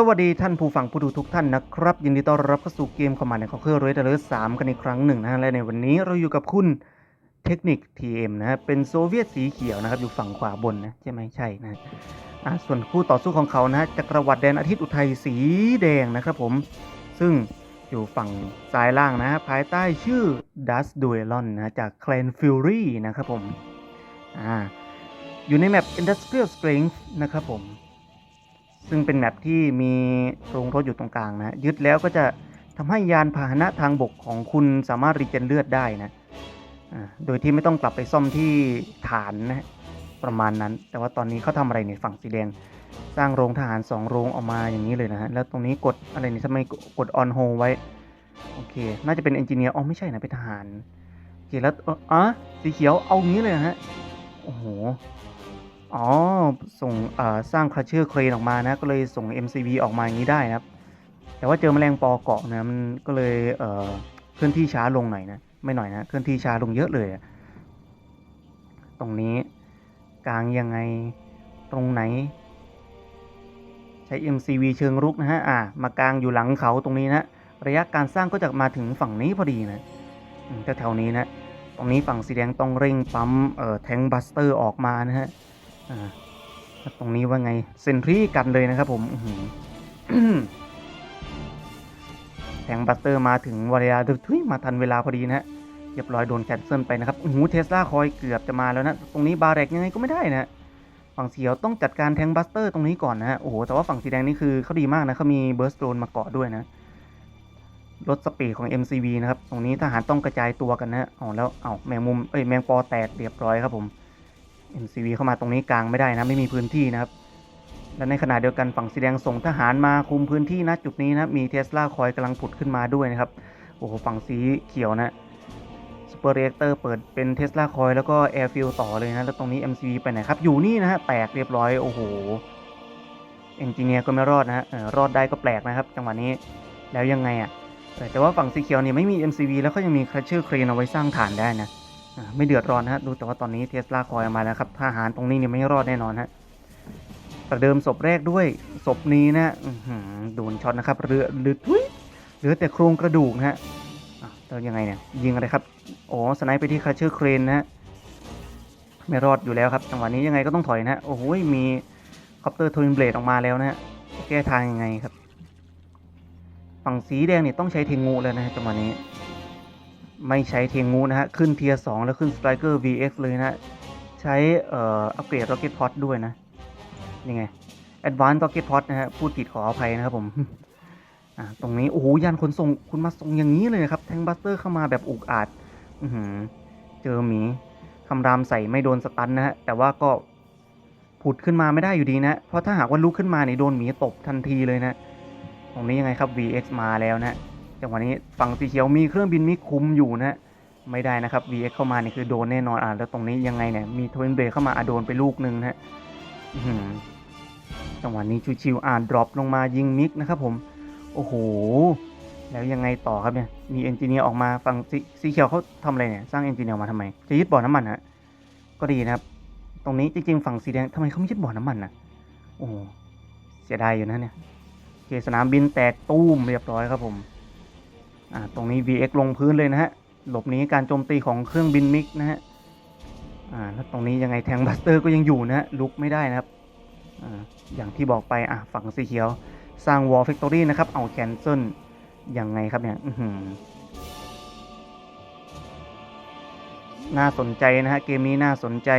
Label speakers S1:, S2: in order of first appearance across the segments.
S1: สวัสดีท่านผู้ฟังผู้ดูทุกท่านนะครับ ยินดีต้อนรับเข้าสู่เกมคอมมานด์ในคอเคอร์เรดเลอร์สามกันอีกครั้งหนึ่งนะฮะและในวันนี้เราอยู่กับคุณเทคนิค TM นะฮะเป็นโซเวียตสีเขียวนะครับอยู่ฝั่งขวาบนนะใช่ไหมใช่นะอะส่วนคู่ต่อสู้ของเขานะฮะจักรวรรดิแดนอาทิตย์อุทัยสีแดงนะครับผม ซึ่งอยู่ฝั่งซ้ายล่างนะฮะภายใต้ชื่อ Dust Duelon นะจาก Clan Fury นะครับผมอ่าอยู่ในแมป Industrial Strength นะครับผม ซึ่งเป็นแมปที่มีโรงรถอยู่ตรงกลางนะ ยึดแล้วก็จะทำให้ยานพาหนะทางบกของคุณสามารถรีเจนเลือดได้นะอ่าโดยที่ไม่ต้องกลับไปซ่อมที่ฐานนะประมาณนั้น แต่ว่าตอนนี้เขาทำอะไรเนี่ยฝั่งสีแดง สร้างโรงทหารสองโรงออกมาอย่างนี้เลยนะฮะ แล้วตรงนี้กดอะไรนี่ทำไมกดออนโฮไว้ โอเค น่าจะเป็นเอนจิเนียร์ อ๋อ ไม่ใช่นะเป็นทหาร โอเค แล้วเอ่ออ๋อสีเขียว เอางี้เลยนะฮะ โอ้โห อ๋อ ส่งสร้างคราเชอร์เครนออกมานะ ก็เลยส่ง MCV ออกมาอย่างนี้ได้นะครับ แต่ว่าเจอแมลงปอเกาะนะ มันก็เลยเเคลื่อนที่ช้าลงหน่อยนะ ไม่หน่อยนะ เคลื่อนที่ช้าลงเยอะเลย ตรงนี้กลางยังไง ตรงไหน ใช้ MCV เชิงรุกนะฮะ อ่ามากลางอยู่หลังเขาตรงนี้นะ ระยะการสร้างก็จะมาถึงฝั่งนี้พอดีนะแถวๆนี้นะ ตรงนี้ฝั่งสีแดงต้องเร่งปั๊มเอ่อแทงบัสเตอร์ออกมานะฮะ ตรงนี้ว่าไงเซนทรีกันเลยนะครับผมแทงบัสเตอร์มาถึงวาริยาทุยมาทันเวลาพอดีนะฮะเรียบร้อยโดนแคนเซิลไปนะครับโอ้โหเทสลาคอยเกือบจะมาแล้วนะ ตรงนี้บาเรกยังไงก็ไม่ได้นะฝั่งสีเขียวต้องจัดการแทงบัสเตอร์ตรงนี้ก่อนนะฮะโอ้โหแต่ว่าฝั่งสีแดงนี่คือเขาดีมากนะเขามีเบิร์สโตนมาเกาะด้วยนะลดสปีดของ MCV นะครับ ตรงนี้ทหารต้องกระจายตัวกันนะฮะอ๋อแล้วเอาแมงมุมเอ้ยแมงปอแตกเรียบร้อยครับผม MCV เข้ามาตรงนี้กลางไม่ได้นะไม่มีพื้นที่นะครับ และในขณะเดียวกันฝั่งสีแดงส่งทหารมาคุมพื้นที่นะจุดนี้นะมีเทสลาคอยกำลังผุดขึ้นมาด้วยนะครับโอ้โหฝั่งสีเขียวนะสเปอร์เรเตอร์เปิดเป็นเทสลาคอยแล้วก็แอร์ฟิลต่อเลยนะแล้วตรงนี้ MCV ไปไหนครับอยู่นี่นะฮะแตกเรียบร้อยโอ้โหเอนจิเนียร์ก็ไม่รอดนะฮะรอดได้ก็แปลกนะครับ จังหวะนี้แล้วยังไงอะ่ะแต่ว่าฝั่งสีเขียวเนี่ยไม่มี MCV แล้วก็ยังมีคราเชอร์เครนเอาไว้สร้างฐานได้นะ ไม่เดือดร้อนนะฮะดูแต่ว่าตอนนี้เทสลาคอยมาแล้วครับทหารตรงนี้เนี่ยไม่รอดแน่นอนฮะประเดิมศพแรกด้วยศพนี้นะอื้อหือโดนช็อตนะครับเรือหรือทุยเหลือแต่โครงกระดูกนะฮะอะแล้วยังไงเนี่ยยิงอะไรครับอ๋อสไนป์ไปที่คาเชอร์เครนนะฮะไม่รอดอยู่แล้วครับจังหวะนี้ยังไงก็ต้องถอยนะฮะโอ้โหมีคอปเตอร์ทวินเบลดออกมาแล้วนะฮะแก้ทางยังไงครับ ฝั่งสีแดงเนี่ยต้องใช้เทงูแล้วนะฮะจังหวะนี้ ไม่ใช้เทียงงูนะฮะ ขึ้นเทียร์สแล้วขึ้น Striker VX เลยนะ ใช้เอ่ออัปเกรด Rocket Pod ด้วยนะนี่ไง Advanced Rocket Pod นะฮะ พูดผิดขออภัยนะครับผม อ่า ตรงนี้ โอ้โหยานขนส่งคุณมาส่งอย่างนี้เลยนะครับ แทงบัสเตอร์เข้ามาแบบอุกอาจ อือหือ เจอหมีคำรามใส่ไม่โดนสตันนะฮะ แต่ว่าก็ผุดขึ้นมาไม่ได้อยู่ดีนะ เพราะถ้าหากว่าลุกขึ้นมาเนี่ยโดนหมีตบทันทีเลยนะ ตรงนี้ยังไงครับ VX มาแล้วนะ จังหวะนี้ฝั่งสีเขียวมีเครื่องบินมิกคุมอยู่นะไม่ได้นะครับ VX เข้ามานี่คือโดนแน่นอนอะแล้วตรงนี้ยังไงเนี่ยมีทวินเบรเข้ามาอะโดนไปลูกหนึ่งนะฮะจังหวะนี้ชิวๆอ่านดรอปลงมายิงมิกนะครับผมโอ้โห แล้วยังไงต่อครับเนี่ยมีเอนจิเนียร์ออกมาฝั่งสีเขียวเขาทำอะไรเนี่ยสร้างเอนจิเนียร์ออกมาทำไม จะยึดบ่อน้ำมันฮะก็ดีนะครับ ตรงนี้จริงๆฝั่งสีแดงทำไมเขาไม่ยึดบ่อน้ำมันนะโอ้เสียดายอยู่นะเนี่ยโอเคสนามบินแตกตู้มเรียบร้อยครับผมอ ตรงนี้ VX ลงพื้นเลยนะฮะ หลบหนีการโจมตีของเครื่องบินมิกนะฮะอ่าแล้วตรงนี้ยังไงแทงบัสเตอร์ก็ยังอยู่นะฮะลุกไม่ได้นะครับอ่าอย่างที่บอกไปอะฝั่งสีเขียว สร้างวอล f ฟ c ตอรี่นะครับ เอาแคนเซิลยังไงครับเนี่ยอืน่าสนใจนะฮะ เกมนี้น่าสนใจ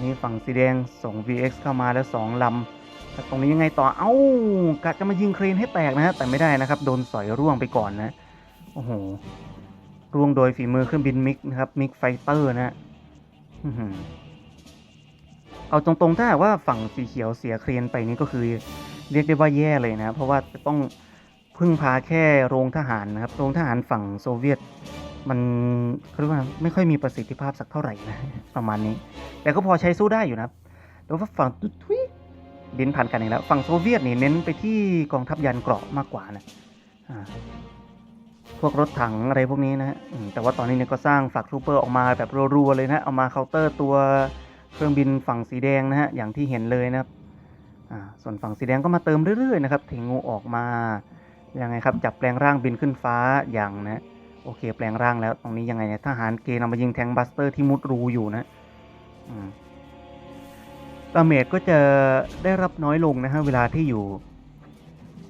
S1: นี่ฝั่งสีแดงส่ง VX เข้ามาแล้วสองลำ แต่ตรงนี้ยังไงต่อ เอ้ากะจะมายิงเครนให้แตกนะฮะแต่ไม่ได้นะครับ โดนสอยร่วงไปก่อนนะโอ้โหร่วงโดยฝีมือเครื่องบินมิกนะครับมิกไฟเตอร์นะฮะเอาตรงๆถ้าว่าฝั่งสีเขียวเสียเครนไปนี่ก็คือ เรียกได้ว่าแย่เลยนะ เพราะว่าจะต้องพึ่งพาแค่โรงทหารนะครับ โรงทหารฝั่งโซเวียต มันเขาเรียกว่าไม่ค่อยมีประสิทธิภาพสักเท่าไหร่นะประมาณนี้ แต่ก็พอใช้สู้ได้อยู่นะครับแต่ว่าฝั่งตุ๊ดทุย ดินผ่านกันอีกแล้วฝั่งโซเวียตนี่เน้นไปที่กองทัพยานเกราะมากกว่านะพวกรถถังอะไรพวกนี้นะฮะแต่ว่าตอนนี้เนี่ยก็สร้างฝักทูเปอร์ออกมาแบบรัวๆเลยนะ เอามาเคาน์เตอร์ตัวเครื่องบินฝั่งสีแดงนะฮะ อย่างที่เห็นเลยนะครับส่วนฝั่งสีแดงก็มาเติมเรื่อยๆนะครับเทงูออกมา ยังไงครับ จับแปลงร่างบินขึ้นฟ้าอย่างนะ โอเค แปลงร่างแล้ว ตรงนี้ยังไงเนี่ย ทหารเกณฑ์เอามายิงแทงบัสเตอร์ที่มุดรูอยู่นะอืม ดาเมจก็จะได้รับน้อยลงนะฮะเวลาที่อยู่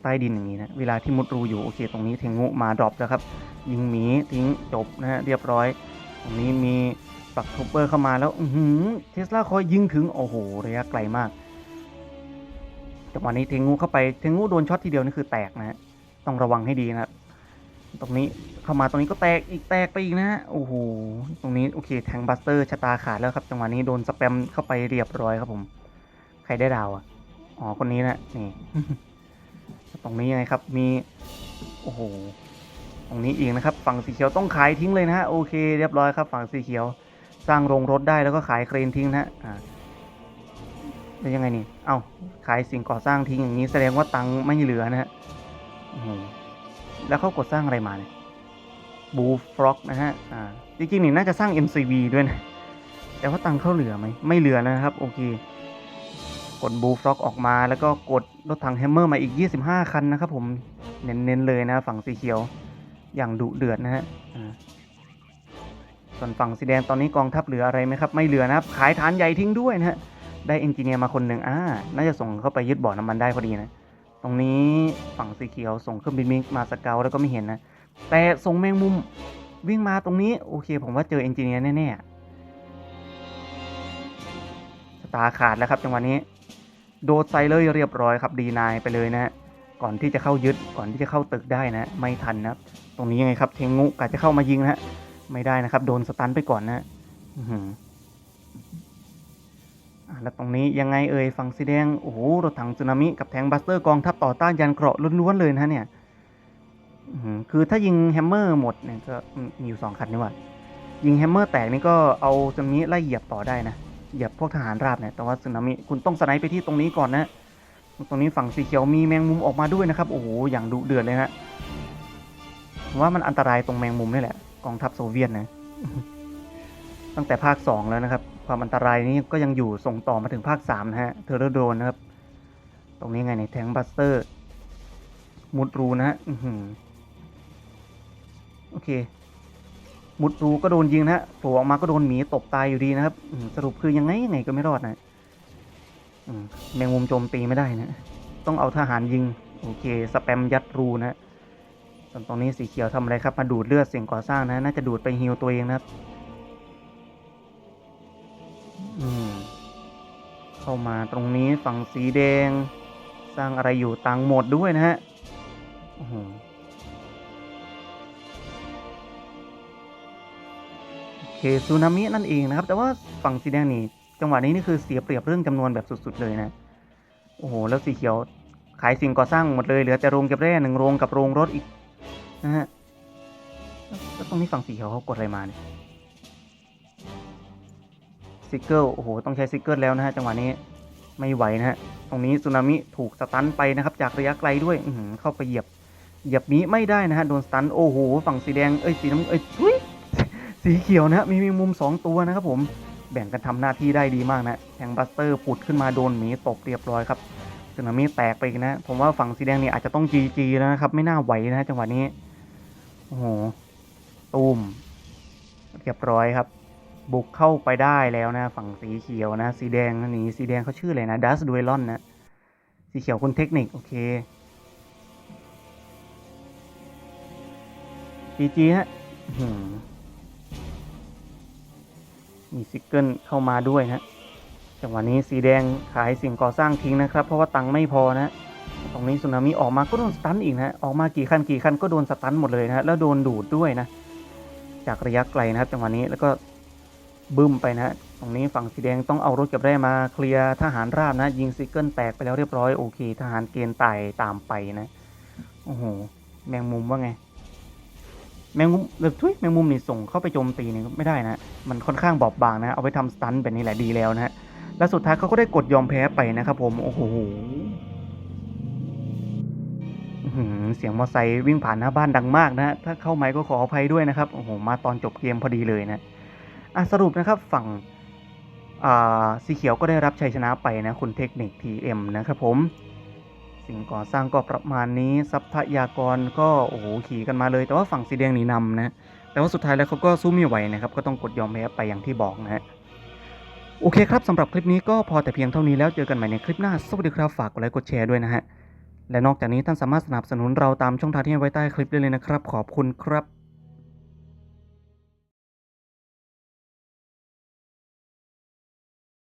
S1: ใต้ดินอย่างนี้นะเวลาที่มุดรูอยู่โอเค ตรงนี้เทงูมาดรอปแล้วครับ ยิงหมีทิ้งจบนะฮะเรียบร้อย ตรงนี้มีปักทูเปอร์เข้ามาแล้วอือหือเทสลาคอยยิงถึง โอ้โหระยะไกลมากจังหวะนี้เทงูเข้าไปเทงูโดนช็อตทีเดียวนี่คือแตกนะฮะต้องระวังให้ดีนะครับ ตรงนี้เข้ามาตรงนี้ก็แตกอีกแตกไปอีกนะฮะโอ้โหตรงนี้โอเคแทงบัสเตอร์ชะตาขาดแล้วครับจังหวะนี้โดนสแปมเข้าไปเรียบร้อยครับผม ใครได้ดาวอะอ๋อคนนี้นะนี่ตรงนี้ยังไงครับมีโอ้โหตรงนี้อีกนะครับ ฝั่งสีเขียวต้องขายทิ้งเลยนะฮะโอเคเรียบร้อยครับ ฝั่งสีเขียว สร้างโรงรถได้แล้วก็ขายเครนทิ้งนะฮะอ่าแล้วยังไงนี่เอ้าขายสิ่งก่อสร้างทิ้งอย่างนี้แสดงว่าตังค์ไม่เหลือนะฮะ แล้วเขากดสร้างอะไรมาเนี่ยบูฟล็อกนะฮะ อ่า จริงๆนี่น่าจะสร้าง MCV ด้วยนะ แต่ว่าตังค์เขาเหลือไหม ไม่เหลือนะครับ โอเค กดบูฟล็อกออกมาแล้วก็กดรถถังแฮมเมอร์มาอีก 25 คันนะครับผม เน้นๆเลยนะ ฝั่งสีเขียว อย่างดุเดือดนะฮะอ่าส่วนฝั่งสีแดงตอนนี้กองทัพเหลืออะไรไหมครับ ไม่เหลือนะครับ ขายฐานใหญ่ทิ้งด้วยนะฮะ ได้เอนจิเนียร์มาคนหนึ่งอ่า น่าจะส่งเข้าไปยึดบ่อน้ำมันได้พอดีนะ ตรงนี้ฝั่งสีเขียวส่งเครื่องบินมิกมาสเกลแล้วก็ไม่เห็นนะ แต่ส่งแมงมุมวิ่งมาตรงนี้ โอเค ผมว่าเจอเอนจิเนียร์แน่ๆสตาขาดแล้วครับจังหวะนี้ โดดใส่เลยเรียบร้อยครับดีนายไปเลยนะฮะก่อนที่จะเข้ายึดก่อนที่จะเข้าตึกได้นะ ไม่ทันนะครับตรงนี้ยังไงครับเทงงูกะจะเข้ามายิงนะฮะไม่ได้นะครับ โดนสตันไปก่อนนะอื้อหืออะ แล้วตรงนี้ยังไงเอ่ยฝั่งสีแดง โอ้โห รถถังสึนามิกับแทงบัสเตอร์กองทัพต่อต้านยานเกราะล้วนๆเลยนะเนี่ยคือถ้ายิงแฮมเมอร์หมดเนี่ยก็มีอยู่สองคันนี่หว่ายิงแฮมเมอร์แตกนี่ก็เอาสึนามิไล่เหยียบต่อได้นะเหยียบพวกทหารราบเนี่ยแต่ว่าสึนามิคุณต้องสไนป์ไปที่ตรงนี้ก่อนนะตรงนี้ฝั่งสีเขียวมีแมงมุมออกมาด้วยนะครับ โอ้โห อย่างดุเดือดเลยนะว่ามันอันตรายตรงแมงมุมนี่แหละ กองทัพโซเวียตนะ ตั้งแต่ภาคสองแล้วนะครับ ความอันตรายนี้ก็ยังอยู่ส่งต่อมาถึงภาคสามนะฮะเทอร์โดนนะครับ ตรงนี้ไงเนี่ยแทงบัสเตอร์ มุดรูนะฮะโอเค มุดรูก็โดนยิงนะฮะโผล่ออกมาก็โดนหมีตบตายอยู่ดีนะครับสรุปคือยังไงยังไงก็ไม่รอดนะแมงมุมโจมตีไม่ได้นะ ต้องเอาทหารยิง โอเค สแปมยัดรูนะส่วนตรงนี้สีเขียวทำอะไรครับ มาดูดเลือดสิ่งก่อสร้างนะ น่าจะดูดไปฮิวตัวเองนะครับ เข้ามาตรงนี้ฝั่งสีแดง สร้างอะไรอยู่ตังหมดด้วยนะฮะโอ้โหโอเคซูนามินั่นเองนะครับ แต่ว่าฝั่งสีแดงนี่จังหวะนี้นี่คือเสียเปรียบเรื่องจำนวนแบบสุดๆเลยนะ โอ้โห แล้วสีเขียวขายสิ่งก่อสร้างหมดเลยเหลือแต่โรงเก็บแร่หนึ่งโรงกับโรงรถอีกนะฮะแล้วตรงนี้ฝั่งสีเขียวเขากดอะไรมาเนี่ย ซิกเกิลโอ้โหต้องใช้ซิกเกิลแล้วนะฮะจังหวะนี้ไม่ไหวนะฮะตรงนี้สึนามิถูกสตันไปนะครับจากระยะไกลด้วยอืเข้าไปเหยียบเหยียบนี้ไม่ได้นะฮะโดนสตันโอ้โหฝั่งสีแดงเอ้ยสีน้ำเอ้ยทุยสีเขียวนะฮะมีมีมุมสองตัวนะครับผมแบ่งกันทำหน้าที่ได้ดีมากนะแทงบัสเตอร์ปุดขึ้นมาโดนหมีตบเรียบร้อยครับสึนามิแตกไปนะ ผมว่าฝั่งสีแดงเนี่ยอาจจะต้องจีจีแล้วนะครับ ไม่น่าไหวนะจังหวะนี้ โอ้โหตูมเรียบร้อยครับ บุกเข้าไปได้แล้วนะ ฝั่งสีเขียวนะ สีแดงนนี้สีแดงเขาชื่ออะไรนะดัสดูเอลอนนะสีเขียวคุณเทคนิค โอเคจีจีฮะมีซิกเกิลเข้ามาด้วยนะจังหวะนี้สีแดงขายสิ่งก่อสร้างทิ้งนะครับ เพราะว่าตังค์ไม่พอนะตรงนี้สึนามิออกมาก็โดนสตันอีกนะ ออกมากี่คันกี่คันก็โดนสตันหมดเลยนะแล้วโดนดูดด้วยนะ จากระยะไกลนะครับจังหวะนี้แล้วก็ บึ้มไปนะตรงนี้ฝั่งสีแดงต้องเอารถเก็บแร่มาเคลียร์ทหารราบนะ ยิงซิกเกิลแตกไปแล้วเรียบร้อยโอเค ทหารเกณฑ์ไต่ตามไปนะโอ้โหแมงมุมว่าไง แมงมุมแบบทุยแมงมุมนี่ส่งเข้าไปโจมตีนี่ไม่ได้นะ มันค่อนข้างบอบบางนะ เอาไปทำสตันแบบนี้แหละดีแล้วนะฮะและสุดท้ายเขาก็ได้กดยอมแพ้ไปนะครับผมโอ้โหเสียงมอเตอร์ไซค์วิ่งผ่านหน้าบ้านดังมากนะฮะถ้าเข้าไมค์ก็ขออภัยด้วยนะครับโอ้โหมาตอนจบเกมพอดีเลยนะ อะสรุปนะครับฝั่งสีเขียวก็ได้รับชัยชนะไปนะคุณเทคนิค TM นะครับผม สิ่งก่อสร้างก็ประมาณนี้ทรัพยากรก็โอ้โหขี่กันมาเลย แต่ว่าฝั่งสีแดงหนีนำนะแต่ว่าสุดท้ายแล้วเขาก็สู้ไม่ไหวนะครับก็ต้องกดยอมแพ้ไปอย่างที่บอกนะฮะโอเคครับสำหรับคลิปนี้ก็พอแต่เพียงเท่านี้แล้วเจอกันใหม่ในคลิปหน้าสวัสดีครับฝากกดไลค์กดแชร์ด้วยนะฮะและนอกจากนี้ท่านสามารถสนับสนุนเราตามช่องทางที่ให้ไว้ใต้คลิปได้เลยนะครับ ขอบคุณครับ